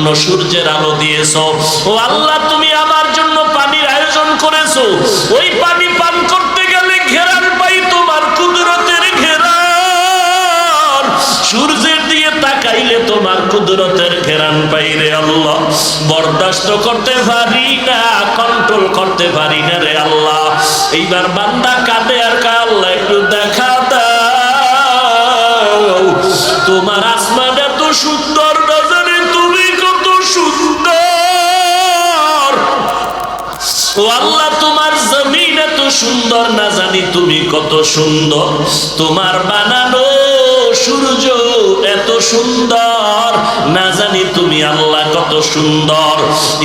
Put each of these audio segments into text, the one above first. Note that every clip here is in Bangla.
জন্য সূর্যের আলো দিয়েছ। ও আল্লাহ, তুমি আমার জন্য পানির আয়োজন করেছ। ওই পানি পান করতে গেলে ঘেরান পাই তোমার কুদরতের ঘেরান। সূর্যের দিকে তাকাইলে তোমার কুদরতের ঘেরান পাই রে আল্লাহ। বরদাস্ত করতে পারি না কন্ট্রোল করতে পারি না রে আল্লাহ। এইবার বান্দা কাঁদে আর কা আল্লাহ, একটু দেখা দাও। তোমার আসমান এত সুন্দর তোমার জমিন এত সুন্দর, না জানি তুমি কত সুন্দর। তোমার বানানো সূর্য এত সুন্দর, না জানি তুমি আল্লাহ কত সুন্দর।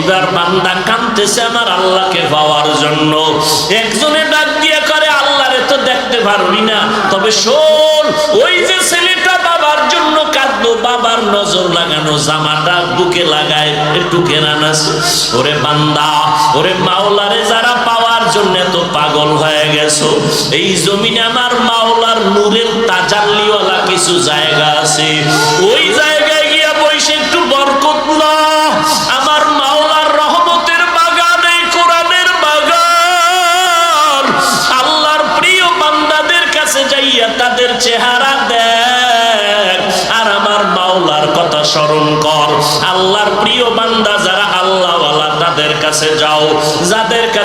এবার বান্দা কাঁদতেছে আমার আল্লাহকে পাওয়ার জন্য। একজনে ডাক দিয়ে করে, আল্লাহরে তো দেখতে পারবি না। তবে শোন, ওই যে কাঁদলো বাবার নজর লাগানো, জামাটা বুকে লাগায়, একটু কেনান আছে ওরে বান্দা, ওরে মাওলারে, যারা পাওয়ার জন্য তো পাগল হয়ে গেছো। এই জমিনে আমার মাওলার নূরের তাজাল্লিওয়ালা কিছু জায়গা আছে। ওই জায়গায় গিয়া বসে একটু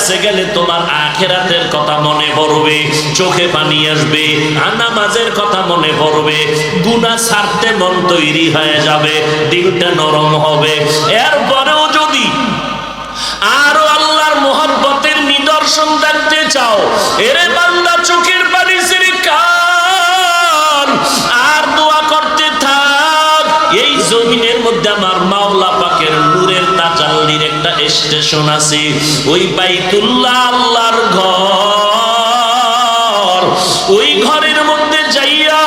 কাছে গেলে তোমার আখেরাতের কথা মনে পড়বে, চোখে পানি আসবে নামাজের কথা মনে পড়বে। গুনাহ ছাড়তে মন তৈরি হয়ে যাবে, দিলটা নরম হবে। এরপরেও যদি আরও আল্লাহর মোহব্বতের নিদর্শন দেখতে চাও, এরে বান্দা চোখের পানি ছেড়ে কান, আর দোয়া করতে থাক। এই জমিনের মধ্যে আমার স্টেশন আছে, ওই বাইতুল্লাহ আল্লাহর ঘর। ওই ঘরের মধ্যে যাইয়া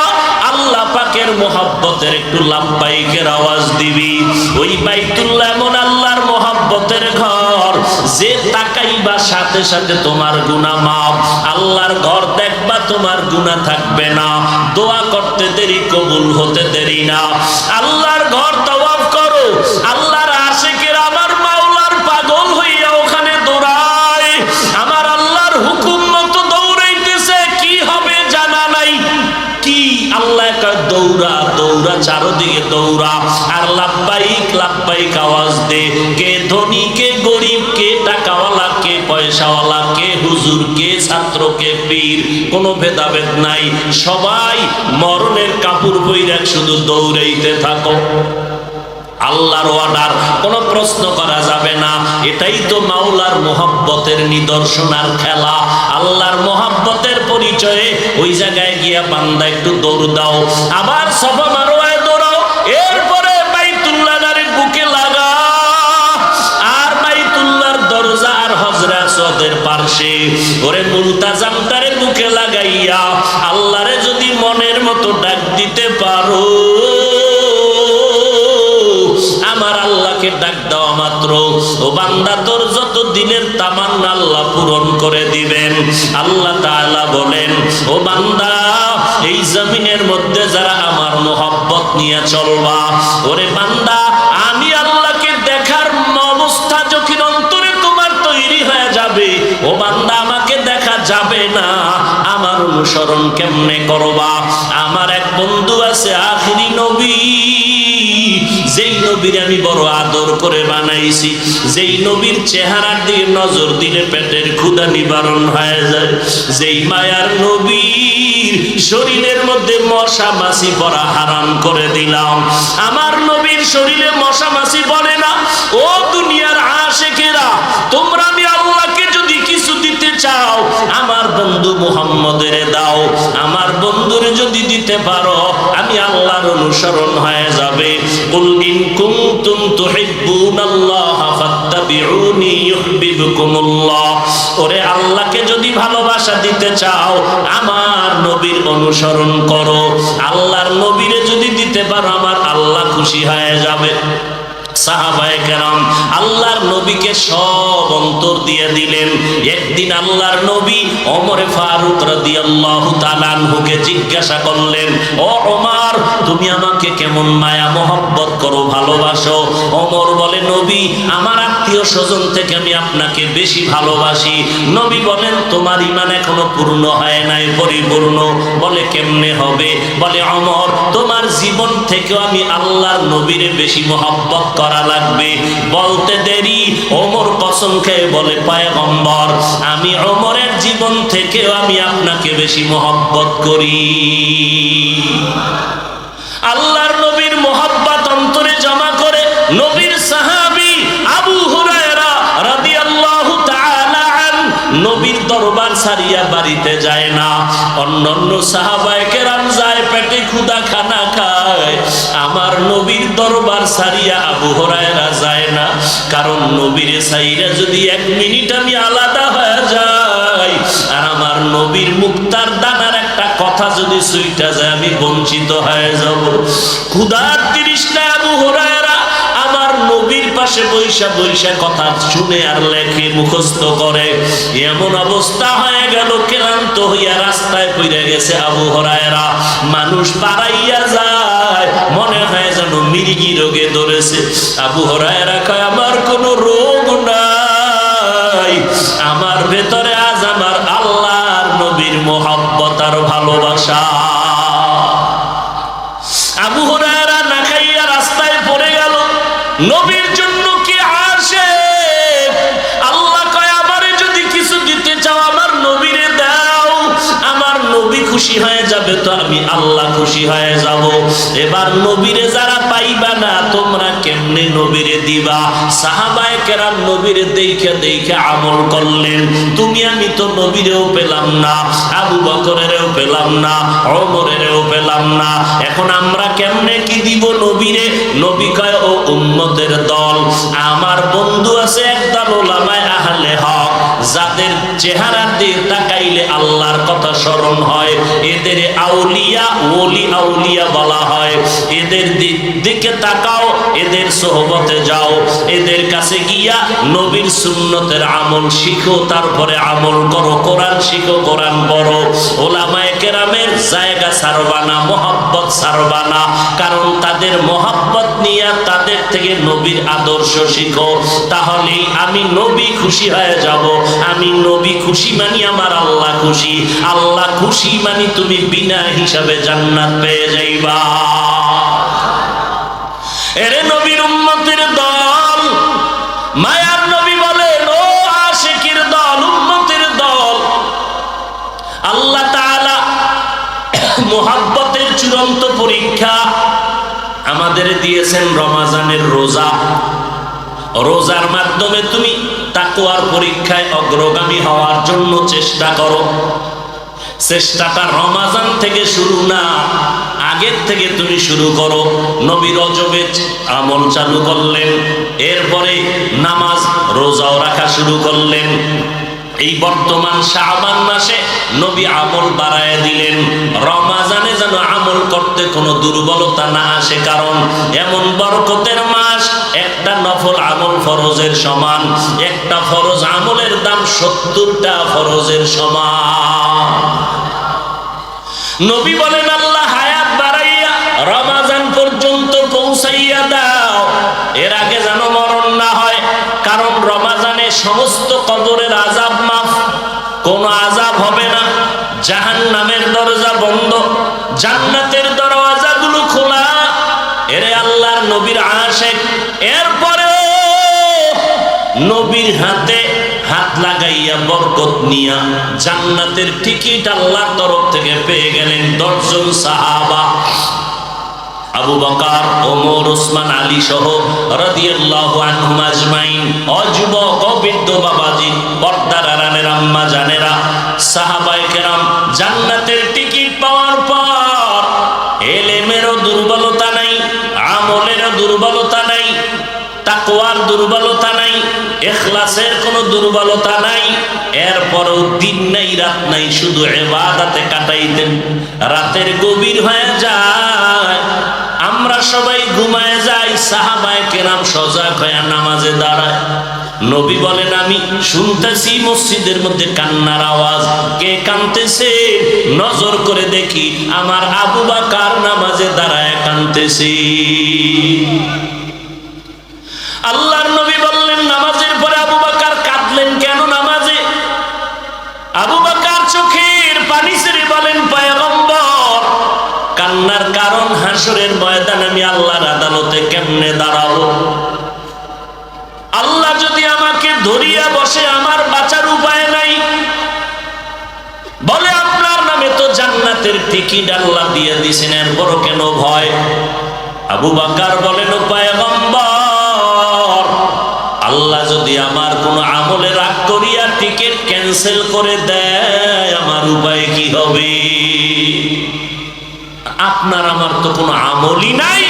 আল্লাহ পাকের মোহাব্বতের একটু লাম্বাইকের আওয়াজ দিবি। ওই বাইতুল্লাহ এমন আল্লাহর মোহাব্বতের ঘর, যে তাকাইবা সাথে সাথে তোমার গুনাহ মাপ আল্লাহর ঘর দেখবা তোমার গুনাহ থাকবে না। দোয়া করতে দেরি, কবুল হতে দেরি না। আল্লাহর ঘর তওয়াফ করো। আল্লাহর চারোদিকে দৌড়া, আর লাভবাহিক লাভবাহিক আওয়াজ দে। কে ধনী, কে গরিব, কে টাকাওয়ালা, কে পয়সাওয়ালা, কে হুজুর, কে ছাত্র, কে পীর, কোনো ভেদাভেদ নাই। সবাই মরণের কাপড় বইরা শুধু দৌড়াইতে থাকো। আল্লাহর অর্ডার কোনো প্রশ্ন করা যাবে না। এটাই তো মাওলার মোহাব্বতের নিদর্শন আর খেলা। আল্লাহর মোহাব্বতের পরিচয়ে ওই জায়গায় গিয়া বান্দা একটু দৌড় দাও। আবার সফা পার্শ্বে ওরে মুলতাজামটারে বুকে লাগাইয়া আল্লাহরে যদি মনের মতো ডাক দিতে পারো। আমার আল্লাহকে ডাক দেওয়া মাত্র। ও বান্দা, তোর যত দিনের তামান্না আল্লাহ পূরণ করে দিবেন। আল্লাহ তাআলা বলেন, ও বান্দা, এই জমিনের মধ্যে যারা আমার মোহব্বত নিয়ে চলবা, ওরে বান্দা অনুসরণ কেমনে করবা? আমার এক বন্ধু আছে আখিরি নবী। যেই নবীর আমি বড় আদর করে বানাইছি, যেই নবীর চেহারার দিকে নজর দিলে পেটের ক্ষুধা নিবারণ হয়ে যায়। যেই মায়ার নবীর শরীরের মধ্যে মশা মাছি পড়া হারাম করে দিলাম। আমার নবীর শরীরে মশা মাছি বলে না, ও দুনিয়ার আশেকেরা তোমরা আমি চাও, আমার বন্ধু মুহাম্মদের দাও। আমার বন্ধুরে যদি দিতে পারো, আমি আল্লাহর অনুসরণ হয়ে যাবে। কুল ইন কুনতুম তুহিব্বুনাল্লাহ ফাত্তাবিউনি ইউহিব্বুকুমুল্লাহ। ওরে আল্লাহকে যদি ভালোবাসা দিতে চাও, আমার নবীর অনুসরণ করো। আল্লাহর নবীরে যদি দিতে পারো, আমার আল্লাহ খুশি হয়ে যাবে। সাহাবায়ে কেরাম আল্লাহর নবীকে সব অন্তর দিয়ে দিলেন। একদিন আল্লাহর নবী অমরে ফারুক রাদিয়াল্লাহু তাআলা আনহুকে জিজ্ঞাসা করলেন, ও ওমর তুমি আমাকে কেমন মায়া, মহব্বত করো, ভালোবাসো? অমর বলে, নবী, আমার আত্মীয় স্বজন থেকে আমি আপনাকে বেশি ভালোবাসি। নবী বলেন, তোমার ইমান এখনও পূর্ণ হয় নাই, পরিপূর্ণ। বলে, কেমনে হবে? বলে অমর তোমার জীবন থেকেও আমি আল্লাহর নবীরে বেশি মহব্বত করা লাগবে। বলতে দেরি অমর কসম খেয়ে বলে, পায়গম্বর, আমি অমরের জীবন থেকেও আমি আপনাকে বেশি মহব্বত করি। আল্লাহর নবীর মহব্বত অন্তরে জমা করে নবীর সাহাবী আবু হুরায়রা রাদিয়াল্লাহু তাআলা আন নবীর দরবার সারিয়া বাড়িতে যায় না। অন্যান্য সাহাবায়ে কেরাম যায়, পেটে ক্ষুধা খানা খায়। আমার নবীর দরবার সারিয়া আবু হুরায়রা যায় না। কারণ নবীর সাইরা যদি এক মিনিট আমি আলাদা হয়ে যাই, আর আমার নবীর মুক্তার দানার যদি সুইটা যায়, আমি বঞ্চিত হয়ে যাব। ক্ষুধার তিরিশটা আবু হুরায়রা আমার নবীর পাশে বৈশা বৈশা কথা শুনে আর লেখে মুখস্থ করে। এমন অবস্থা হয়ে গেল, ক্লান্ত হইয়া রাস্তায় পড়ে গেছে আবু হরায়রা। মানুষ পাড়াইয়া যায়, মনে হয় যেন মির্গি রোগে ধরেছে। আবু হরায়রা কয়, আমার কোনো রোগ নাই। আমার ভেতরে আজ আমার আল্লাহর নবীর আর ভালোবাসা। আবু হুরায়রা না খাইয়া রাস্তায় পড়ে গেল। নবীর যাবে তো আমি আল্লাহ খুশি হয়ে যাব। এবার নবীরে যারা পাইবা না, তোমরা কেমনে নবীরে দিবা? সাহাবায়ে কেরাম নবীরে দেখে দেখে আমল করলেন। তুমি, আমি তো নবীরেও পেলাম না, আবু বকরেরও পেলাম না, ওমরেরও পেলাম না। এখন আমরা কেমনে কি দিব নবীরে? নবী কয়, ও উম্মতের দল, আমার বন্ধু আছে একদল যাদের চেহারা দিয়ে তাকাইলে আল্লাহর কথা স্মরণ হয়, এদের আউলিয়া ওলি আউলিয়া বলা হয়। এদের দিকে তাকাও, এদের সোহবতে যাও। এদের কাছে গিয়া নবীর সুন্নতের আমল শিখো, তারপরে আমল করো, কোরআন শিখো, কোরআন পড়ো। ওলামায়ে কেরামের জায়গা সারবানা মোহাব্বত সারবানা কারণ তাদের মোহাব্বত নিয়ে তাদের থেকে নবীর আদর্শ শিখো। তাহলেই আমি নবী খুশি হয়ে যাব আমি নবী খুশি মানি আমার আল্লাহ খুশি। আল্লাহ খুশি মানি তুমি বিনা হিসাবে জান্নাত পেয়ে যাইবা। এরে নবীর উম্মতের দল, মায়ার নবী বলেন ও আশিকির দল, উম্মতের দল, আল্লাহ তাআলা মোহাব্বতের চূড়ান্ত পরীক্ষা আমাদের দিয়েছেন রমাজানের রোজা। রোজার মাধ্যমে তুমি তাকুয়ার পরীক্ষায় অগ্রগামী হওয়ার জন্য চেষ্টা করো। চেষ্টাটা রমাজান থেকে শুরু না, আগের থেকে তুমি শুরু করো। নবী রজবে আমল চালু করলেন, এরপরে নামাজ রোজাও রাখা শুরু করলেন। এই বর্তমান শাহবান মাসে নবী আমল বাড়ায় দিলেন। রমাজানে যেন আমল করতে কোনো দুর্বলতা না আসে, কারণ এমন বরকতের একটা নফল আমল ফরজের সমান, একটা ফরজ আমলের দাম সত্তরটা ফরজের সমান। নবী বলেন, আল্লাহ হায়াত বাড়াইয়া রমাজান পর্যন্ত পৌঁছাইয়া দাও। এর আগে যেন মরণ না হয়, কারণ রমাজানে সমস্ত কবরের আজাব মাফ। কোনো আজাব হবে না। জাহান নামের দরজা বন্ধ, জান্নাতের দরওয়াজাগুলো খোলা। এরে আল্লাহর নবীর আশেক এরপরে নবীর হাতে হাত লাগাইয়া বরকত নিয়া জান্নাতের টিকিট আল্লাহর তরফ থেকে পেয়ে গেলেন দশজন সাহাবা। আবু বকার, ওমর, ওসমান, আলী সহ অবৃদ্ধ বাবাজি পর্দার আরানের আম্মা জানেরা কেরাম জান্নাতের টিকিট পাওয়ার পর এলেমেরও দুর্বলতা নাই, আমলেরও দুর্বলতা তাকওয়ার দুর্বলতা নাই, এখলাসের কোনো দুর্বলতা নাই, এরপরও দিন নাই, রাত নাই, শুধু এবাদাতে কাটাইতেন। রাতের গভীর হয়ে যায়, আমরা সবাই ঘুমায় যাই, সাহাবায় কেরাম সজাগ হয়ে নামাজে দাঁড়ায়। নবী বলেন, আমি শুনতেছি মসজিদের মধ্যে কান্নার আওয়াজ। কে কানতেছে? নজর করে দেখি, আমার আবু বা বাকার নামাজে দাঁড়ায় কানতেছে। হাসরের ময়দান আমি আল্লাহর আদালতে কেমনে দাঁড়াবো? আল্লাহ যদি আমাকে ধরিয়া বসে আমার বাঁচার উপায় নাই, বলে আপনার নামে তো জান্নাতের টিকিট আল্লাহ দিয়ে দিছেন এরপর কেন ভয়? আবু বাকার বলেন উপায় আল্লাহ যদি আমার কোন আমলে রাগ করিয়া টিকিট ক্যান্সেল করে দেয়, আমার উপায় কি হবে? আপনার আমার তো কোনো আমলই নাই।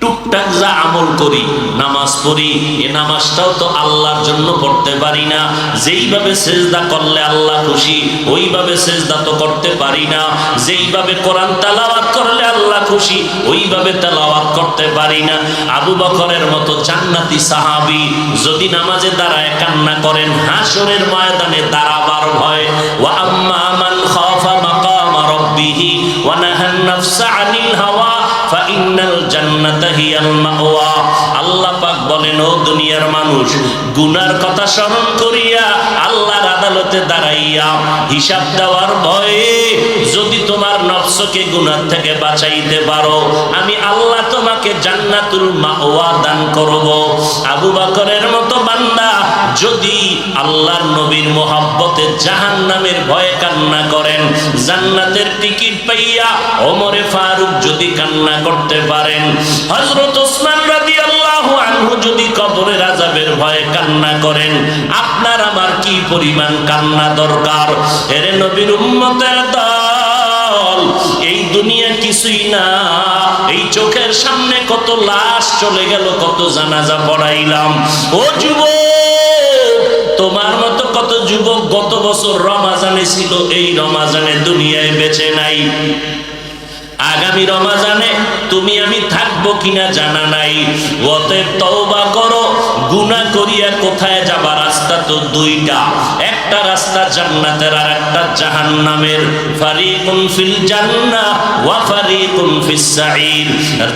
টুকটাক যা আমল করি, নামাজ পড়ি, এ নামাজটাও তো আল্লাহর জন্য পড়তে পারি না। যেইভাবে সেজদা করলে আল্লাহ খুশি, ওইভাবে সেজদা তো করতে পারি না। যেইভাবে কোরআন তেলাওয়াত করলে আল্লাহ খুশি, ওইভাবে তেলাওয়াত করতে পারি না। আবু বকরের মতো জান্নাতি সাহাবী যদি নামাজে দাঁড়ায় কান্না করেন হাসরের ময়দানে দাঁড়াবার ভয়। ওয়া আম্মা মান খাফা মাকামা রাব্বিহি ওয়া নাহান নাফসা আনিল হাওয়া ফাইনাল জান্নাতা হিয়াল মাওয়া আল্লাহ পাক বলেন, ও দুনিয়ার মানুষ, গুনার কথা স্মরণ করিয়া আল্লাহর আদালতে দাঁড়াইয়া হিসাব দেওয়ার ভয়ে যদি তোমার নফসকে গুনার থেকে বাঁচাইতে পারো, আমি আল্লাহ তোমাকে জান্নাতুল মাওয়া দান করব। আবু বকরের মতো বান্দা যদি আল্লাহর নবীর মোহাব্বতে জাহান্নামের ভয়ে কান্না করেন, জান্নাতের টিকিট পাইয়া ওমরে ফারুক যদি কান্না করতে পারেন, হযরত ওসমান আনহু যদি কবরের আযাবের ভয়ে কান্না করেন, আপনার আমার কি পরিমাণ কান্না দরকার? এরে নবীর উম্মতের দল, এই দুনিয়া কিছুই না। এই চোখের সামনে কত লাশ চলে গেল, কত জানাজা পড়াইলাম। ও যুবক, তোমার মতো কত যুবক গত বছর রমাজানে ছিল, এই রমাজানে দুনিয়ায় বেঁচে নাই। আগামী রমাজানে তুমি আমি থাকব কিনা জানা নাই। অতএব তওবা করো, গুনাহ করিয়া কোথায় যাবা রাস্তা তো দুইটা। একটা রাস্তা জান্নাতের আর একটা জাহান্নামের। ফারিকুন ফিল জান্নাহ ওয়া ফারিকুন ফিস সাঈর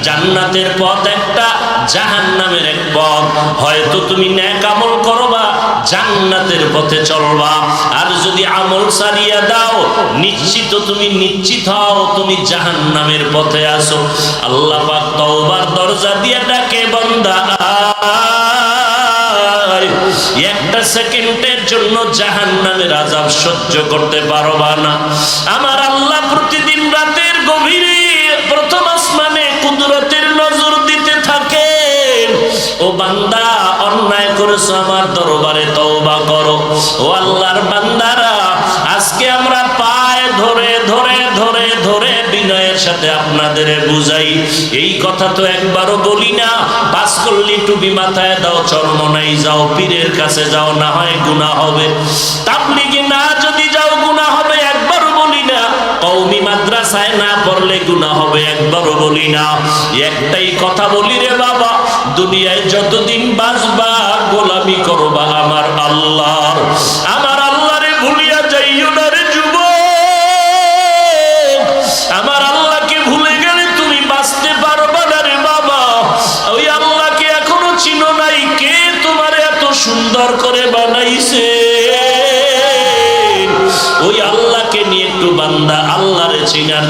জান্নাতের পথ একটা জাহান্নামের এক পথ। হয়তো তুমি নেক আমল করবা, জান্নাতের পথে চলবা। আর যদি আমল সারিয়া দাও, নিশ্চিত তুমি নিশ্চিত হও, তুমি জাহান্নামের পথে আসো আল্লাহ পাক তওবার দরজা দিয়ে ডাকে, বান্দা। একটা সেকেন্ডের জন্য জাহান্নামের আযাব সহ্য করতে পারবা না। আমার আল্লাহ প্রতিদিন রাতের গভীরে বান্দা অন্যায় করেছ আমার দরবারে তওবা করো। ও আল্লাহর বান্দারা, আজকে আমরা পায়ে ধরে ধরে ধরে ধরে বিনয়ের সাথে আপনাদের বুঝাই। এই কথা তো একবারও বলি না, বাস করলি টুপি মাথায় দাও চরমনাই যাও, পীরের কাছে যাও, না হয় গুণা হবে। তাবলিগে মাদ্রাসায় না পড়লে গুণা হবে, একবারও বলি না। একটাই কথা বলি রে বাবা, দুনিয়ায় যতদিন বাঁচবা, গোলামি করবা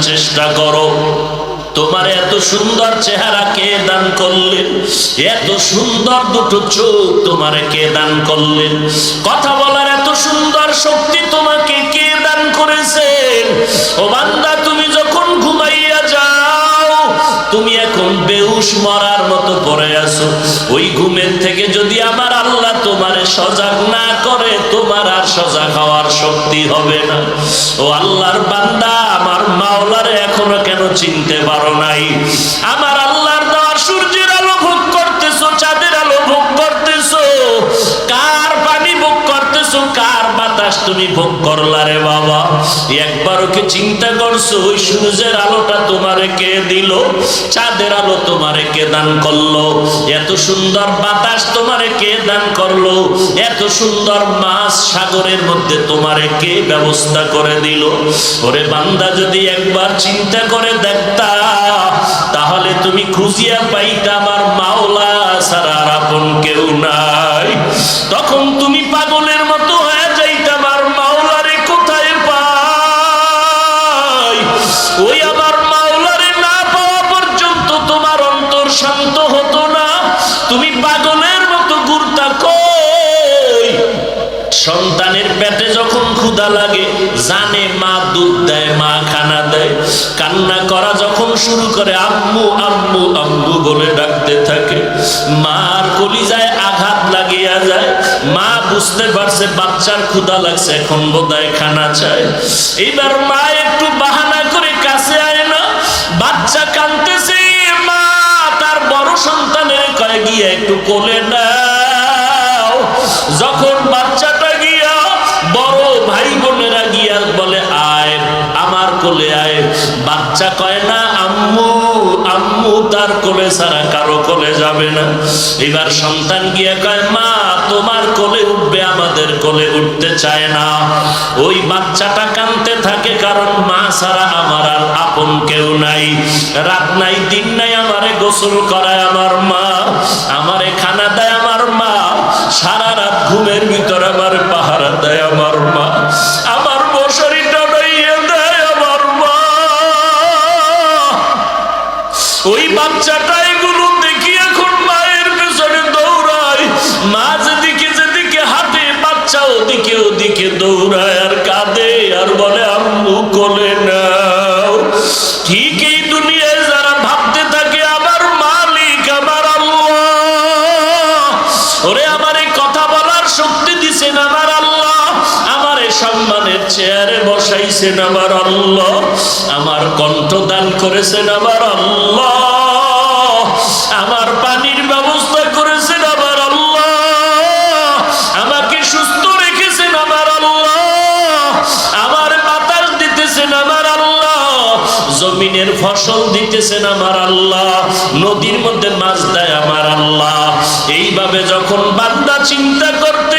চেষ্টা করো। তোমার এত সুন্দর চেহারা কে দান করলেন এত সুন্দর দুটো চোখ তোমার কে দান করলেন কথা বলার এত সুন্দর শক্তি তোমাকে কে দান করেছেন ও বান্দা, তুমি যখন ঘুমাইয়া যাও, তুমি এখন বেহুশ মরার মতো পড়ে আছো। ওই ঘুমের থেকে যদি আমার আল্লাহ তোমারে সজাগ না করে, তোমার আর সজাগ হওয়ার শক্তি হবে না। ও আল্লাহর বান্দা আমার মাওলারে এখনও কেন চিনতে পারো নাই? আমার আল্লাহর দেওয়া সূর্যের তুমি ভোগ করলা রে বাবা। একবারও কি চিন্তা করছ? ওই সূর্যের আলোটা তোমারে কে দিল? চাঁদের আলো তোমারে কে দান করল? এত সুন্দর বাতাস তোমারে কে দান করল? এত সুন্দর মাছ সাগরের মধ্যে তোমারে কে ব্যবস্থা করে দিল? ওরে বান্দা, যদি একবার চিন্তা করে দেখতা, তাহলে তুমি খুঁজিয়া পাইতা আমার মাওলা আর আপন কেউ নাই শুরু করে আম্মু আম্মু আম্মু বলে ডাকতে থাকে। মার কলিজায় আঘাত লাগিয়া যায়। মা বুঝতে পারছে বাচ্চার ক্ষুধা লাগছে, এখন বোধহয় খানা চায়। এবার মা একটু বাহানা করে কাছে আয় না। বাচ্চা কানতেছে মা তার বড় সন্তানের কয়ে গিয়ে একটু কোলে নাও। যখন বাচ্চাটা গিয়া বড় ভাই বোনেরা গিয়া কোলে আয়। বাচ্চা কয়, না, আম্মু আম্মু তার কোলে ছাড়া কারও কোলে যাবে না। এবার সন্তান গিয়া কয়, মা, তোমার কোলে উঠবে, আমাদের কোলে উঠতে চায় না। ওই বাচ্চাটা কানতে থাকে, কারণ মা ছাড়া আমার আর আপন কেউ নাই। রাত নাই, দিন নাই, আমারে গোসল করায় আমার মা, আমারে খানা দেয় আমার মা, সারা রাত ঘুমের ভিতর আমার পাহারা দেয় আমার মা। ওই বাচ্চাটা এগুলো দেখি এখন মায়ের পেছনে দৌড়ায়। মা যেদিকে যেদিকে হাঁটে, বাচ্চা ওদিকে ওদিকে দৌড়ায় আর কাঁদে আর বলে, আম্মু কোলে নাও বসাইছেন আমার আল্লাহ। আমার কণ্ঠ দান করেছেন আমার আল্লাহ। আমার পানির ব্যবস্থা করেছেন আমার আল্লাহ। আমাকে সুস্থ রেখেছেন আমার আল্লাহ। আমার বাতাস দিতেছেন আমার আল্লাহ। জমিনের ফসল দিতেছেন আমার আল্লাহ। নদীর মধ্যে মাছ দেয় আমার আল্লাহ। এইভাবে যখন বান্দা চিন্তা করতে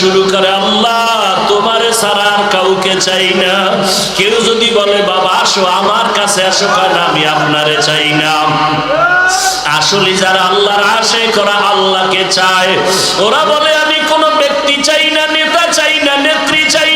শুরু করে, আল্লাহ, তোমারে ছাড়া আর কাউকে চাই না। কেউ যদি বলে, বাবা, আসো, আমার কাছে আসো। কারণ আমি আপনারে চাই না। আসলে যারা আল্লাহর আশে করা আল্লাহকে চায়। ওরা বলে, আমি কোনো ব্যক্তি চাই না, নেতা চাই না, নেত্রী চাই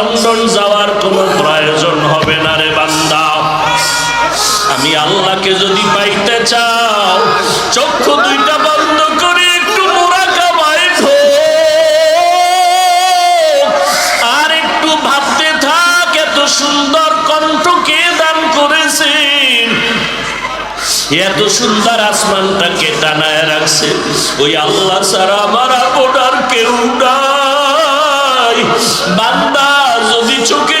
চক্ষু দুইটা বন্ধ করে একটু মোরাকাবায় আর একটু ভাবতে থাক, এত সুন্দর কণ্ঠ কে দান করেছেন? এত সুন্দর আসমানটাকে টানায় রাখছে? ওই আল্লাহ ছাড়া আমার আপনার কেউ বান্দা, যদি চোখের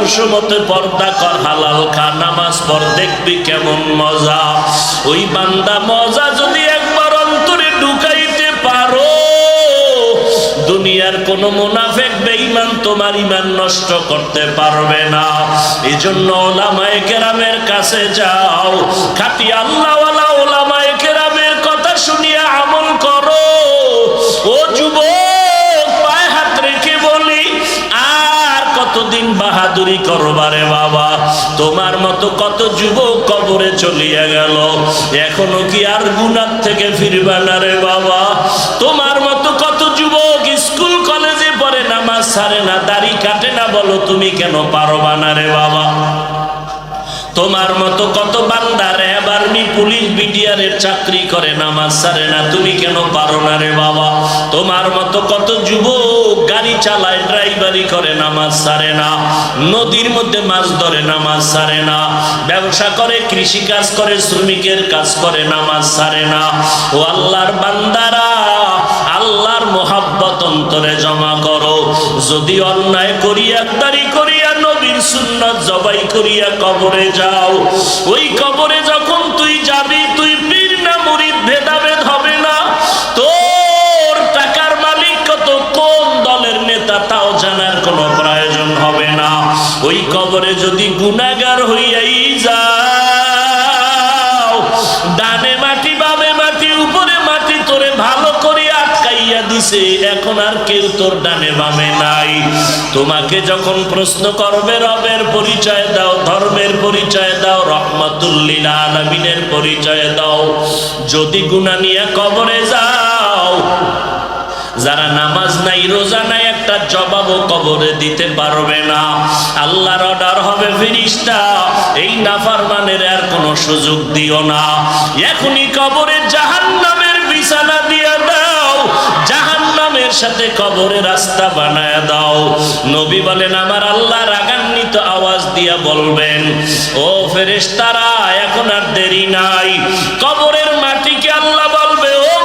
আদর্শ মতে পর্দা কর, হালাল খা, নামাজ পড়, দেখবি কেমন মজা। ওই বান্দা মজা যদি একবার অন্তরে ঢুকাইতে পারো, দুনিয়ার কোন মুনাফেক বেঈমান তোমার ইমান নষ্ট করতে পারবে না। এজন্য ওলামায়ে কেরামের কাছে যাও, খাটি আল্লাহওয়ালা বাহাদুরি করবারে বাবা। তোমার মতো কত যুবক কবরে চলিয়া গেল। এখনও কি আর গুনার থেকে ফিরবা না রে বাবা। তোমার মতো কত যুবক স্কুল, কলেজে পড়ে নামাজ সারে না, দাড়ি কাটে না বলো তুমি কেন পারবা না রে বাবা। তোমার মতো কত বান্দা র্যাব আর্মি পুলিশ বিডিআরের চাকরি করে, নামাজ সারে না, তুমি কেন পারো না রে বাবা? তোমার মতো কত যুবক গাড়ি চালায়, ড্রাইভারি করে, নামাজ সারে না। নদীর মধ্যে মাছ ধরে, নামাজ সারে না। ব্যবসা করে কৃষি কাজ করে, শ্রমিকের কাজ করে, নামাজ সারে না। ও আল্লাহর বান্দারা, আল্লাহর মোহাব্বত অন্তরে জমা করো। যদি অন্যায় দাড়ি করিয়া নবীর সুন্নত জবাই করিয়া কবরে যাও। ওই কবরে যখন তুই যাবি, তুই পীর না মুরিদ, ভেদাভেদ হবে না। তোর টাকার মালিক কত, কোন দলের নেতা তাও জানার কোনো প্রয়োজন হবে না। ওই কবরে যদি গুণাগার হইয়াই দিছে এখন আর কেউ তোর ডানে বামে নাই। তোমাকে যখন প্রশ্ন করবে, রবের পরিচয় দাও, ধর্মের পরিচয় দাও, রহমাতুল্লিল আলমিনের পরিচয় দাও। যদি গুণা নিয়ে কবরে যাও, যারা নামাজ নাই, রোজা নাই, একটা জবাবও কবরে দিতে পারবে না। আল্লাহর অর্ডার হবে ফিরিস্তা এই নাফারমানের আর কোনো সুযোগ দিও না। এখনই কবরে জাহান্নামের বিছানা জাহান্নামের সাথে কবরে রাস্তা বানায় দাও। নবী বলেন, আমার আল্লাহ রাগান্বিত আওয়াজ দিয়া বলবেন, ও ফেরেশতারা, এখন আর দেরি নাই। কবরের মাটিকে আল্লাহ বলবে? ও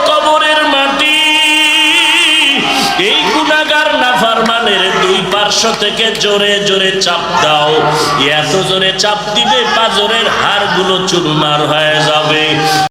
থেকে জোরে জোরে চাপ দাও। এত জোরে চাপ দিবে, পাজরের হাড়গুলো চুরমার হয়ে যাবে।